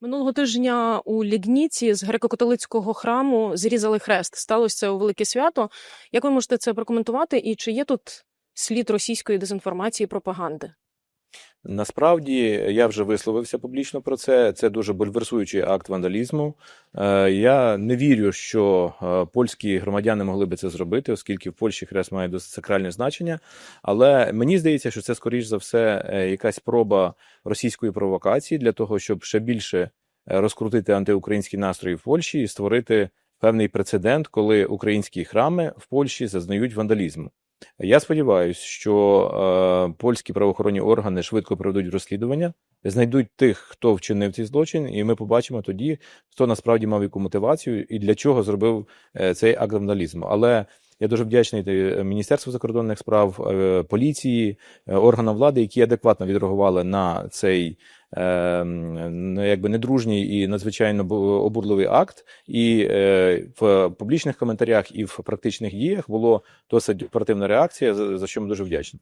Минулого тижня у Лігніці з греко-католицького храму зрізали хрест. Сталося це у велике свято. Як ви можете це прокоментувати? І чи є тут слід російської дезінформації і пропаганди? Насправді я вже висловився публічно про це. Це дуже бульверсуючий акт вандалізму. Е, Я не вірю, що е, польські громадяни могли би це зробити, оскільки в Польщі хрест має досить сакральне значення. Але мені здається, що це скоріш за все е, якась проба російської провокації для того, щоб ще більше розкрутити антиукраїнські настрої в Польщі і створити певний прецедент, коли українські храми в Польщі зазнають вандалізму. Я сподіваюся, що е, польські правоохоронні органи швидко проведуть розслідування, знайдуть тих, хто вчинив цей злочин, і ми побачимо тоді, хто насправді мав яку мотивацію і для чого зробив е, цей акт вандалізму. Але я дуже вдячний е, Міністерству закордонних справ, е, поліції, е, органам влади, які адекватно відреагували на цей ну, якби недружній і надзвичайно обурливий акт. І в публічних коментарях і в практичних діях було досить оперативна реакція, за що ми дуже вдячні.